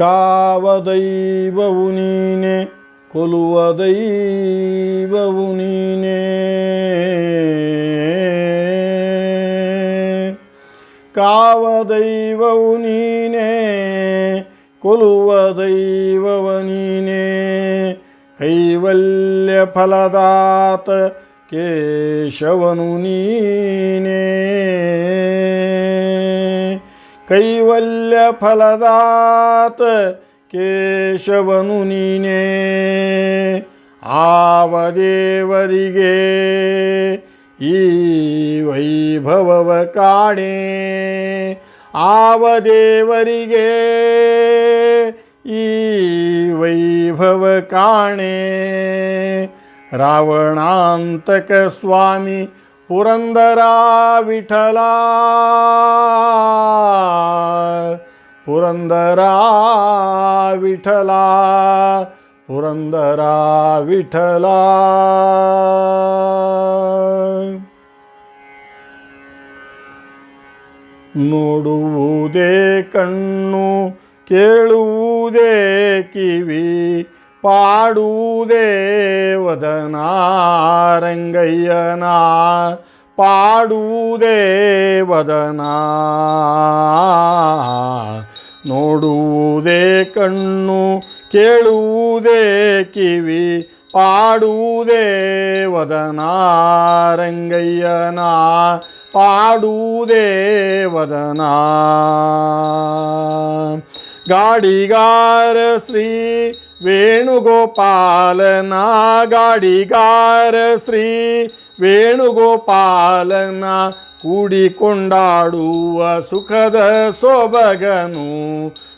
ಕಾವ ದೈವವು ನೀನೆ, ಕೊಲುವ ದೈವವು ನೀನೆ. ಕಾವ ದೈವವು ನೀನೆ, ಕೊಲುವ ದೈವವ ನೀನೆ. ಕೈವಲ್ಯ ಫಲದಾತ ಕೇಶವನು ನೀನೇ. ಕೈವಲ್ಯ ಫಲದಾತ ಕೇಶವನು ನೀನೇ ಆವ ದೇವರಿಗೆ ಈ ವೈಭವವ ಕಾಣೆ ಆವ ದೇವರಿಗೆ ಈ ವೈಭವ ಕಾಣೆ ರಾವಣಾಂತಕ ಸ್ವಾಮಿ ಪುರಂದರ ವಿಠಲ. ಪುರಂದರ ವಿಠಲ. ಪುರಂದರ ವಿಠಲ. ನೋಡುವುದೇ ಕಣ್ಣು ಕೇಳುವುದೇ ಕಿವಿ. ಪಾಡುವುದೇ ವದನ ರಂಗಯ್ಯನ ಪಾಡುವುದೇ ವದನ ನೋಡುವುದೇ ಕಣ್ಣು ಕೇಳುವುದೇ ಕಿವಿ ಪಾಡುವುದೇ ವದನ ರಂಗಯ್ಯನ ಪಾಡುವುದೇ ವದನ ಗಾಡಿಗಾರ ಶ್ರೀ ವೇಣುಗೋಪಾಲನ ಗಾಡಿಗಾರ ಶ್ರೀ ವೇಣುಗೋಪಾಲನ ಕೂಡಿಕೊಂಡಾಡುವ ಸುಖದ ಸೊಬಗನು.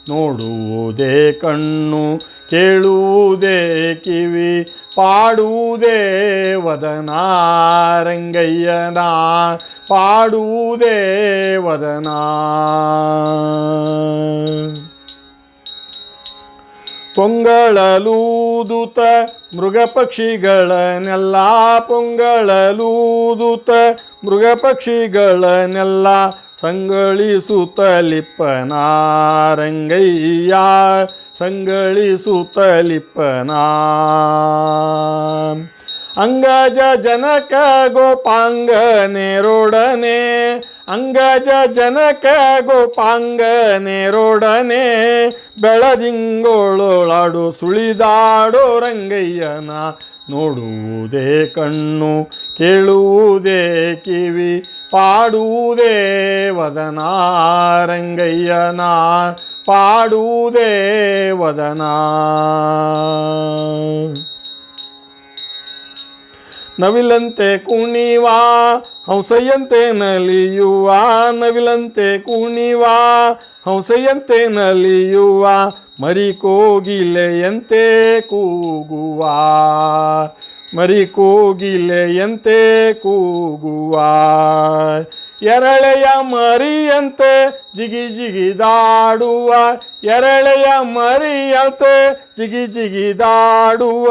ನೋಡುವುದೇ ಕಣ್ಣು, ಕೇಳುವುದೇ ಕಿವಿ, ಪಾಡುವುದೇ ವದನಾರಂಗಯ್ಯನ, ಪಾಡುವುದೇ ವದನ. ಪೊಂಗಳಲೂದುತ ಮೃಗ ಪಕ್ಷಿಗಳನ್ನೆಲ್ಲ ಪೊಂಗಳಲೂದುತ ಮೃಗ ಪಕ್ಷಿಗಳನ್ನೆಲ್ಲ ಸಂಗಳಿಸುತ್ತಲಿಪ್ಪನ ರಂಗಯ್ಯ ಸಂಗಳಿಸುತ್ತಲಿಪ್ಪನ ಅಂಗಜ ಜನಕ ಗೋಪಾಂಗ ನೇರೋಡನೆ ಅಂಗಜ ಜನಕ ಗೋಪಾಂಗ ನೇರೋಡನೆ ಬೆಳದಿಂಗೋಳಾಡು ಸುಳಿದಾಡೋ ರಂಗಯ್ಯನ ನೋಡುವುದೇ ಕಣ್ಣು, ಕೇಳುವುದೇ ಕಿವಿ, ಪಾಡುವುದೇ ವದನ ರಂಗಯ್ಯನ, ಪಾಡುವುದೇ ವದನ. ನವಿಲಂತೆ ಕುಣಿವ ಹಂಸೆಯಂತೆ ನಲಿಯುವ ನವಿಲಂತೆ ಕುಣಿವ. ಹಂಸೆಯಂತೆ ನಲಿಯುವ ಮರಿ ಕೋಗಿಲೆಯಂತೆ ಕೂಗುವ. ಮರಿ ಕೋಗಿಲೆಯಂತೆ ಕೂಗುವ. ಎರಳೆಯ ಮರಿಯಂತೆ ಜಿಗಿ ಜಿಗಿದಾಡುವ ಎರಳೆಯ ಮರಿಯಂತೆ ಜಿಗಿ ಜಿಗಿದಾಡುವ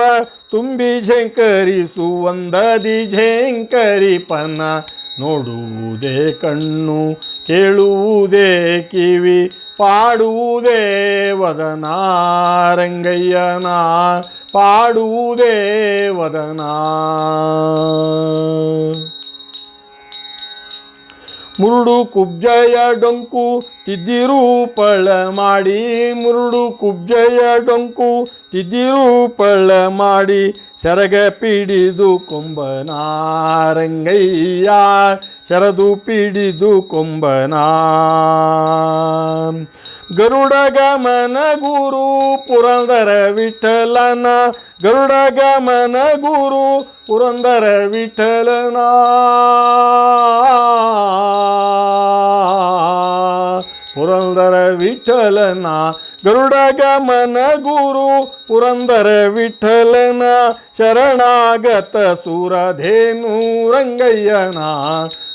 ತುಂಬಿ ಝೇಂಕರಿಸುವಂದದಿ ಝೇಂಕರಿಪನ, ನೋಡುವುದೇ ಕಣ್ಣು, ಕೇಳುವುದೇ ಕಿವಿ, ಪಾಡುವುದೇ ವದನ ರಂಗಯ್ಯನ ಪಾಡುವುದೇ ವದನ ಮುರುಡು ಕುಬ್ಜಯ ಡೊಂಕು ತಿದ್ದಿರು ಪಳ ಮಾಡಿ. ಮುರುಡು ಕುಬ್ಜಯ ಡೊಂಕು ತಿದ್ದಿರು ಪಳ ಮಾಡಿ. ಸೆರಗ ಪಿಡಿದು ಕೊಂಬನಾರಂಗಯ್ಯ ಶರದು ಪಿಡಿದು ಕೊಂಬನ. ಗರುಡ ಗಮನ ಗುರು ಪುರಂದರ ವಿಠಲನ, ಗರುಡ ಗಮನ ಗುರು ಪುರಂದರ ವಿಠಲನ. ಪುರಂದರ ವಿಠಲನ, ಗರುಡ ಗಮನ ಗುರು. ಪುರಂದರ ವಿಠಲನ, ಶರಣಾಗತ ಸುರಧೇನು ರಂಗಯ್ಯನ.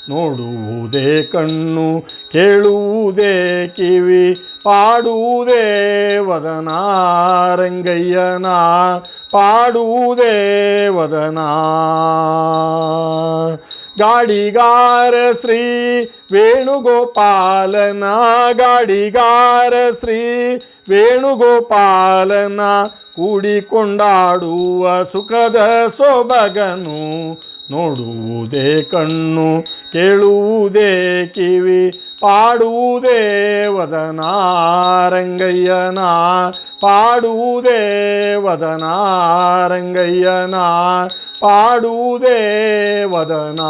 ನೋಡುವುದೇ ಕಣ್ಣು, ಕೇಳುವುದೇ ಕಿವಿ, ಪಾಡುವುದೇ ವದನ ರಂಗಯ್ಯನ. ಪಾಡುವುದೇ ವದನ. ಗಾಡಿಗಾರ ಶ್ರೀ ವೇಣುಗೋಪಾಲನ, ಗಾಡಿಗಾರ ಶ್ರೀ ವೇಣುಗೋಪಾಲನ, ಕೂಡಿಕೊಂಡಾಡುವ ಸುಖದ ಸೊಬಗನು, ನೋಡುವುದೇ ಕಣ್ಣು, ಕೇಳುವುದೇ ಕಿವಿ, ಪಾಡುವುದೇ ವದನ ರಂಗಯ್ಯನ ಪಾಡುವುದೇ ವದನ ರಂಗಯ್ಯನ ಪಾಡುವುದೇ ವದನ